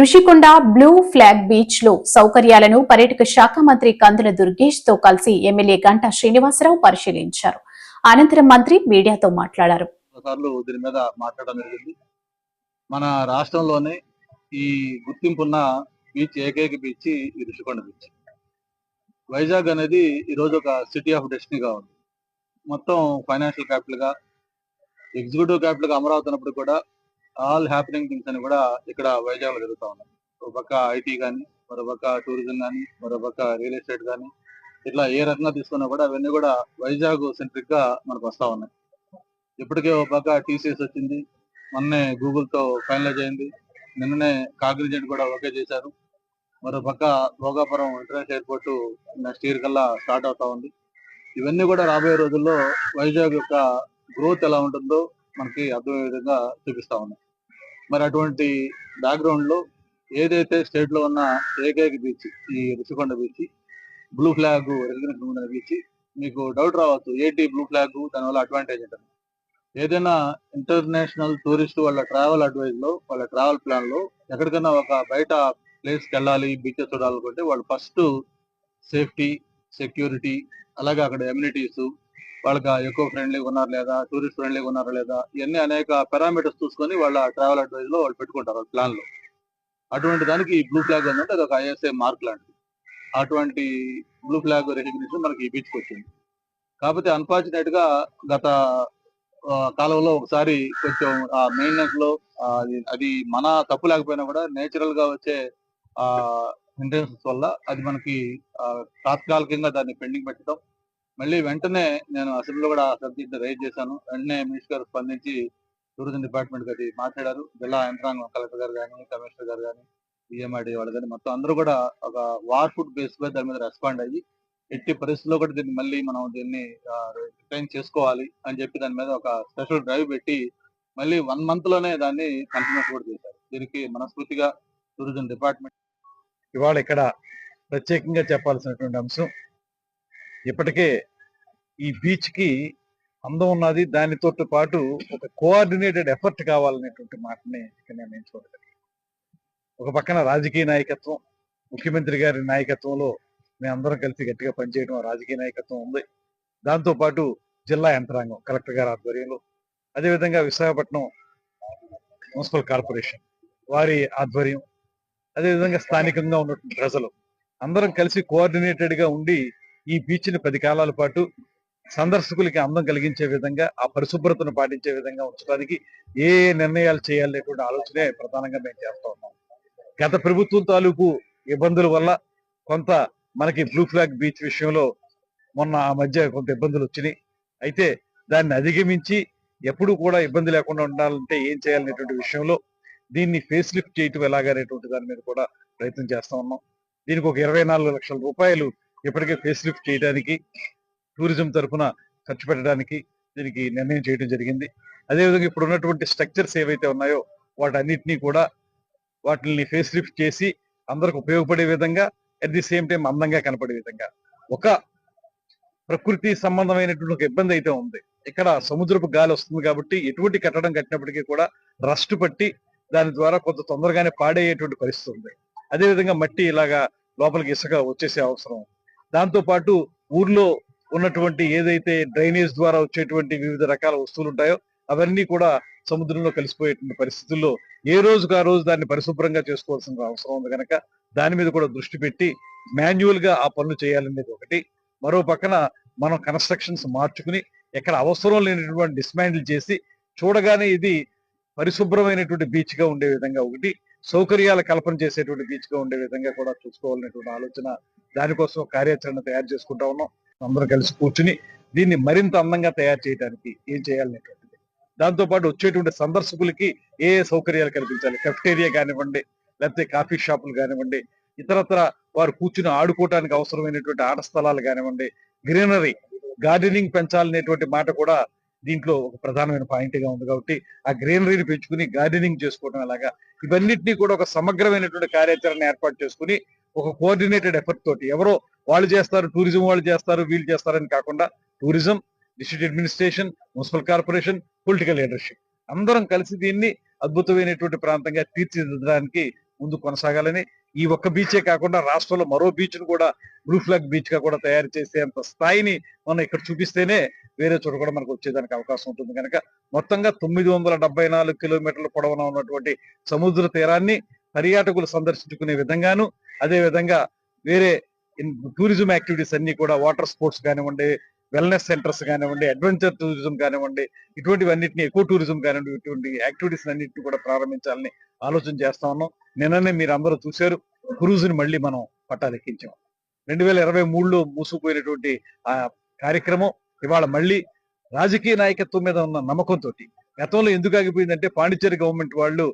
Rushikonda blue flag బీచ్లో సౌకర్యాలను పర్యాటక శాఖ మంత్రి కందుల దుర్గేష్తో కలిసి ఎమ్మెల్యే గంటా శ్రీనివాసరావు పరిశీలించారు. అనంతరం మంత్రి మీడియాతో మాట్లాడారు. దీని మీద మాట్లాడడం జరిగింది. మన రాష్ట్రంలోనే ఈ గుర్తింపున్న బీచ్ ఏకైక బీచ్ ఈ ఋషికొండ బీచ్. వైజాగ్ అనేది ఈరోజు ఒక సిటీ ఆఫ్ డెస్టినీగా ఉంది. మొత్తం ఫైనాన్షియల్ క్యాపిటల్గా ఎగ్జిక్యూటివ్ క్యాపిటల్గా అమరావతి ఉన్నప్పుడు కూడా ఆల్ హ్యాపెనింగ్ థింగ్స్ అని కూడా ఇక్కడ వైజాగ్లో జరుగుతూ ఉన్నాయి. ఒక పక్క ఐటీ కానీ మరో పక్క టూరిజం కానీ మరో పక్క రియల్ ఎస్టేట్ కానీ ఇట్లా ఏ రకంగా తీసుకున్నా కూడా అవన్నీ కూడా వైజాగ్ సెంట్రిక్గా మనకు వస్తా ఉన్నాయి. ఇప్పటికే ఒక పక్క టీసీఎస్ వచ్చింది. మొన్నే గూగుల్తో ఫైనలైజ్ అయింది. నిన్ననే కాగ్నిజెంట్ కూడా ఓకే చేశారు. మరో పక్క Bhogapuram international airport next year కల్లా స్టార్ట్ అవుతా ఉంది. ఇవన్నీ కూడా రాబోయే రోజుల్లో వైజాగ్ యొక్క గ్రోత్ ఎలా ఉంటుందో మనకి అర్థమయ్యే విధంగా చూపిస్తా ఉన్నాయి. మరి అటువంటి బ్యాక్గ్రౌండ్లో ఏదైతే స్టేట్లో ఉన్న ఏకైక బీచ్ ఈ Rushikonda beach blue flag regulation beach మీకు డౌట్ రావచ్చు. ఏటి బ్లూ ఫ్లాగ్ దానివల్ల అడ్వాంటేజ్ ఉంటుంది ఏదైనా ఇంటర్నేషనల్ టూరిస్ట్ వాళ్ళ ట్రావెల్ అడ్వైజ్లో వాళ్ళ ట్రావెల్ ప్లాన్లో ఎక్కడికైనా ఒక బయట ప్లేస్కి వెళ్ళాలి బీచెస్ చూడాలనుకుంటే వాళ్ళు ఫస్ట్ సేఫ్టీ సెక్యూరిటీ అలాగే అక్కడ ఎమ్యూనిటీస్ వాళ్ళకి ఎక్కువ ఫ్రెండ్లీగా ఉన్నారు లేదా టూరిస్ట్ ఫ్రెండ్లీగా ఉన్నారు లేదా ఇవన్నీ అనేక పారామీటర్స్ చూసుకొని వాళ్ళ ట్రావెల్ అడ్వైజ్లో వాళ్ళు పెట్టుకుంటారు వాళ్ళ ప్లాన్లో. అటువంటి దానికి ఈ బ్లూ ఫ్లాగ్ ఉందంటే అది ఒక ఐఎస్ఏ మార్క్ లాంటిది. అటువంటి బ్లూ ఫ్లాగ్ రికగ్నిషన్ మనకి ఈ బీచ్ వచ్చింది. కాకపోతే అన్ఫార్చునేట్గా గత కాలంలో ఒకసారి కొంచెం ఆ మెయింటెనెన్స్లో అది- మన తప్పు లేకపోయినా కూడా నేచురల్గా వచ్చే ఆ మెయింటెనెన్స్ వల్ల అది మనకి తాత్కాలికంగా దాన్ని పెండింగ్ పెట్టడం మళ్ళీ వెంటనే నేను అసెంబ్లీలో కూడా సబ్జెక్ట్ రైజ్ చేశాను. వెంటనే మినిస్టర్ గారు స్పందించి టూరిజం డిపార్ట్మెంట్ గది మాట్లాడారు. జిల్లా యంత్రాంగం కలెక్టర్ గారు కానీ కమిషనర్ గారు కానీ ఈఎంఐడి వాళ్ళు కానీ మొత్తం అందరూ కూడా ఒక వార్ ఫుడ్ బేస్ మీద దాని మీద రెస్పాండ్ అయ్యి ఎట్టి పరిస్థితుల్లో కూడా దీన్ని మళ్ళీ మనం దీన్ని రిటైన్ చేసుకోవాలి అని చెప్పి దాని మీద ఒక స్పెషల్ డ్రైవ్ పెట్టి మళ్ళీ వన్ మంత్లోనే దాన్ని కంటిన్యూస్ కూడా చేశారు. దీనికి మనస్ఫూర్తిగా టూరిజం డిపార్ట్మెంట్ ఇవాళ ఇక్కడ ప్రత్యేకంగా చెప్పాల్సినటువంటి అంశం ఇప్పటికే ఈ బీచ్కి అందం ఉన్నది. దానితో పాటు ఒక కోఆర్డినేటెడ్ ఎఫర్ట్ కావాలనేటువంటి మాటని ఇక్కడ నేను చూడగలిగాను ఒక పక్కన రాజకీయ నాయకత్వం ముఖ్యమంత్రి గారి నాయకత్వంలో మేము అందరం కలిసి గట్టిగా పనిచేయడం రాజకీయ నాయకత్వం ఉంది. దాంతో పాటు జిల్లా యంత్రాంగం కలెక్టర్ గారి ఆధ్వర్యంలో అదేవిధంగా విశాఖపట్నం మున్సిపల్ కార్పొరేషన్ వారి ఆధ్వర్యం అదేవిధంగా స్థానికంగా ఉన్నటువంటి ప్రజలు అందరం కలిసి కోఆర్డినేటెడ్గా ఉండి ఈ బీచ్ని పది కాలాల పాటు సందర్శకులకి అందం కలిగించే విధంగా ఆ పరిశుభ్రతను పాటించే విధంగా ఉంచడానికి ఏ నిర్ణయాలు నిర్ణయాలు చేయాలనేటువంటి ఆలోచనే ప్రధానంగా మేము చేస్తూ ఉన్నాం. గత ప్రభుత్వం తాలూకు ఇబ్బందుల వల్ల కొంత మనకి బ్లూ ఫ్లాగ్ బీచ్ విషయంలో మొన్న ఆ మధ్య కొంత ఇబ్బందులు వచ్చినాయి. అయితే దాన్ని అధిగమించి ఎప్పుడు కూడా ఇబ్బంది లేకుండా ఉండాలంటే ఏం చేయాలనేటువంటి విషయంలో దీన్ని ఫేస్ లిఫ్ట్ చేయటం ఎలాగనేటువంటి దాని మీద కూడా ప్రయత్నం చేస్తా ఉన్నాం. దీనికి ఒక ఇరవై నాలుగు లక్షల రూపాయలు ఇప్పటికే ఫేస్ లిఫ్ట్ చేయడానికి టూరిజం తరఫున ఖర్చు పెట్టడానికి దీనికి నిర్ణయం చేయడం జరిగింది. అదేవిధంగా ఇప్పుడు ఉన్నటువంటి స్ట్రక్చర్స్ ఏవైతే ఉన్నాయో వాటన్నిటినీ కూడా వాటిని ఫేస్ లిఫ్ట్ చేసి అందరికి ఉపయోగపడే విధంగా అట్ ది సేమ్ టైం అందంగా కనపడే విధంగా. ఒక ప్రకృతి సంబంధమైనటువంటి ఒక ఇబ్బంది అయితే ఉంది. ఇక్కడ సముద్రపు గాలి వస్తుంది కాబట్టి ఎటువంటి కట్టడం కట్టినప్పటికీ కూడా రస్ట్ పట్టి దాని ద్వారా కొంత తొందరగానే పాడయ్యేటువంటి పరిస్థితి ఉంది. అదేవిధంగా మట్టి ఇలాగా లోపలికి ఇసుక వచ్చేసే అవసరం ఉంది. దాంతో పాటు ఊర్లో ఉన్నటువంటి ఏదైతే డ్రైనేజ్ ద్వారా వచ్చేటువంటి వివిధ రకాల వస్తువులు ఉంటాయో అవన్నీ కూడా సముద్రంలో కలిసిపోయేటువంటి పరిస్థితుల్లో ఏ రోజుకు ఆ రోజు దాన్ని పరిశుభ్రంగా చేసుకోవాల్సిన అవసరం ఉంది కనుక దాని మీద కూడా దృష్టి పెట్టి మాన్యువల్గా ఆ పనులు చేయాలనేది ఒకటి. మరో పక్కన మనం కన్స్ట్రక్షన్స్ మార్చుకుని ఎక్కడ అవసరం లేనటువంటి డిస్మాండిల్ చేసి చూడగానే ఇది పరిశుభ్రమైనటువంటి బీచ్గా ఉండే విధంగా ఒకటి. సౌకర్యాల కల్పన చేసేటువంటి బీచ్గా ఉండే విధంగా కూడా చూసుకోవాలనేటువంటి ఆలోచన దానికోసం కార్యాచరణ తయారు చేసుకుంటా ఉన్నాం. అందరం కలిసి కూర్చుని దీన్ని మరింత అందంగా తయారు చేయడానికి ఏం చేయాలనేటువంటిది. దాంతో పాటు వచ్చేటువంటి సందర్శకులకి ఏ ఏ సౌకర్యాలు కల్పించాలి? కెఫ్టేరియా కానివ్వండి లేకపోతే కాఫీ షాపులు కానివ్వండి ఇతరత్ర వారు కూర్చుని ఆడుకోవడానికి అవసరమైనటువంటి ఆట స్థలాలు కానివ్వండి గ్రీనరీ గార్డెనింగ్ పెంచాలనేటువంటి మాట కూడా దీంట్లో ఒక ప్రధానమైన పాయింట్గా ఉంది కాబట్టి ఆ గ్రీనరీని పెంచుకుని గార్డెనింగ్ చేసుకోవడం అలాగా. ఇవన్నిటినీ కూడా ఒక సమగ్రమైనటువంటి కార్యాచరణ ఏర్పాటు చేసుకుని ఒక కోఆర్డినేటెడ్ ఎఫర్ట్ తోటి ఎవరో వాళ్ళు చేస్తారు టూరిజం వాళ్ళు చేస్తారు వీళ్ళు చేస్తారని కాకుండా tourism district administration municipal corporation political leadership. అందరం కలిసి దీన్ని అద్భుతమైనటువంటి ప్రాంతంగా తీర్చిదిద్దడానికి ముందు కొనసాగాలని ఈ ఒక్క బీచే కాకుండా రాష్ట్రంలో మరో బీచ్ను కూడా బ్లూ ఫ్లాగ్ బీచ్గా కూడా తయారు చేసేంత స్థాయిని మనం ఇక్కడ చూపిస్తేనే వేరే చోట కూడా మనకు వచ్చేదానికి అవకాశం ఉంటుంది. కనుక మొత్తంగా తొమ్మిది వందల డెబ్బై నాలుగు కిలోమీటర్ల పొడవున ఉన్నటువంటి సముద్ర తీరాన్ని పర్యాటకులు సందర్శించుకునే విధంగాను అదే విధంగా వేరే టూరిజం యాక్టివిటీస్ అన్ని కూడా వాటర్ స్పోర్ట్స్ కానివ్వండి వెల్నెస్ సెంటర్స్ కానివ్వండి అడ్వెంచర్ టూరిజం కానివ్వండి ఇటువంటివన్నింటిని ఎక్కువ టూరిజం కానివ్వండి ఇటువంటి యాక్టివిటీస్ అన్నింటిని కూడా ప్రారంభించాలని ఆలోచన చేస్తా ఉన్నాం. నిన్ననే మీరు అందరూ చూశారు. క్రూజ్ని మళ్ళీ మనం పట్టాలెక్కించాం. రెండు వేల ఇరవై మూడులో మూసుకుపోయినటువంటి ఆ కార్యక్రమం ఇవాళ మళ్ళీ రాజకీయ నాయకత్వం మీద ఉన్న నమ్మకంతో గతంలో ఎందుకు ఆగిపోయిందంటే పాండిచ్చేరి గవర్నమెంట్ వాళ్ళు